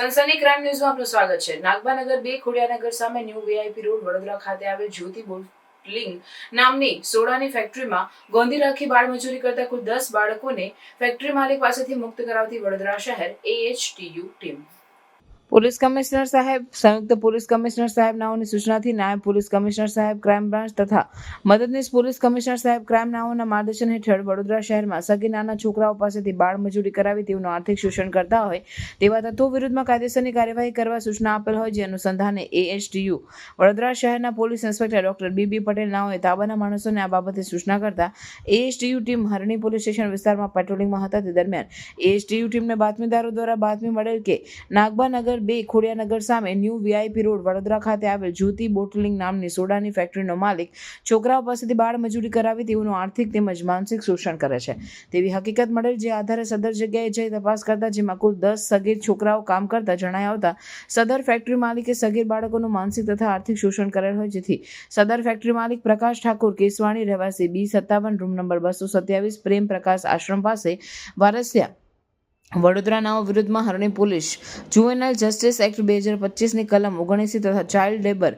સનસની crime ન્યૂઝમાં આપનું સ્વાગત છે. નાગબાનગર બે ખોડિયાનગર સામે ન્યૂ વીઆઈપી રોડ વડોદરા ખાતે આવે જ્યોતિ બોટલિંગ નામની સોડાની ફેક્ટરીમાં ગોંધી રાખી બાળમજૂરી કરતા કુલ દસ બાળકોને ફેક્ટરી માલિક પાસેથી મુક્ત કરાવતી વડોદરા શહેર એએચટીયુ ટીમ પોલીસ કમિશનર સાહેબ, સંયુક્ત પોલીસ કમિશનર સાહેબ નાઓની સૂચનાથી નાયબ પોલીસ કમિશનર સાહેબ, ક્રાઇમ બ્રાન્ચ તથા મદદનીશ પોલીસ કમિશનર સાહેબ ક્રાઇમ નાઓના માર્ગદર્શન હેઠળ વડોદરા શહેરમાં સગી નાના છોકરાઓ પાસેથી બાળ મજૂરી કરાવી તેઓનું આર્થિક શોષણ કરતા હોય તેવા તત્વો વિરુદ્ધમાં કાયદેસરની કાર્યવાહી કરવા સૂચના આપેલ હોય, જે અનુસંધાને એએચટીયુ વડોદરા શહેરના police inspector doctor B B Patel નાઓએ તાબાના માણસોને આ બાબતે સૂચના કરતા AHTU team Harni police station વિસ્તારમાં પેટ્રોલિંગમાં હતા. તે દરમિયાન એએચટીયુ ટીમને બાતમીદારો દ્વારા બાતમી મળેલ કે નાગબાનગર બે ખોડિયાનગર સામે ન્યૂ વીઆઈપી રોડ વડોદરા ખાતે આવેલ જ્યોતિ બોટલિંગ નામની સોડાની ફેક્ટરીનો માલિક છોકરાઓ પાસેથી બાળ મજૂરી કરાવી તેઓનું આર્થિક તેમજ માનસિક શોષણ કરે છે. તેવી હકીકત મળેલ જે આધારે સદર જગ્યાએ જઈ તપાસ કરતા, જેમાં કુલ દસ સગીર છોકરાઓ કામ કરતા જણાય આવતા, સદર ફેક્ટરી માલિકે સગીર બાળકોનું માનસિક તથા આર્થિક શોષણ કરેલ હોય, જેથી સદર ફેક્ટરી માલિક પ્રકાશ ઠાકુર કેસવાણી, રહેવાસી બી સત્તાવન, રૂમ નંબર બસો સત્યાવીસ, પ્રેમ પ્રકાશ આશ્રમ પાસે વારસિયા વડોદરાનાઓ વિરુદ્ધમાં Harni police juvenile justice act બે હજાર પચીસની કલમ ઓગણીસી તથા ચાઇલ્ડ લેબર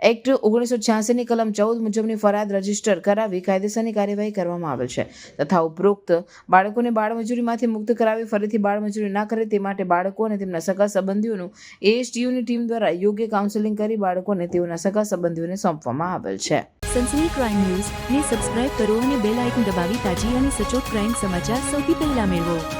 એક્ટ ઓગણીસો છ્યાસીની કલમ ચૌદ મુજબની ફરિયાદ રજિસ્ટર કરાવી કાયદેસરની કાર્યવાહી કરવામાં આવેલ છે તથા ઉપરોક્ત બાળકોને બાળમજૂરીમાંથી મુક્ત કરાવી ફરીથી બાળમજૂરી ના કરે તે માટે બાળકો અને તેમના સગા સંબંધીઓનું એએસટીયુની ટીમ દ્વારા યોગ્ય કાઉન્સેલિંગ કરી બાળકોને તેઓના સગા સંબંધીઓને સોંપવામાં આવેલ છે. સનસની ક્રાઇમ ન્યૂઝ ને સબસ્ક્રાઇબ કરો અને બેલ આઇકન દબાવી તાજી અને સચોટ ક્રાઇમ સમાચાર સૌથી પહેલા મેળવો.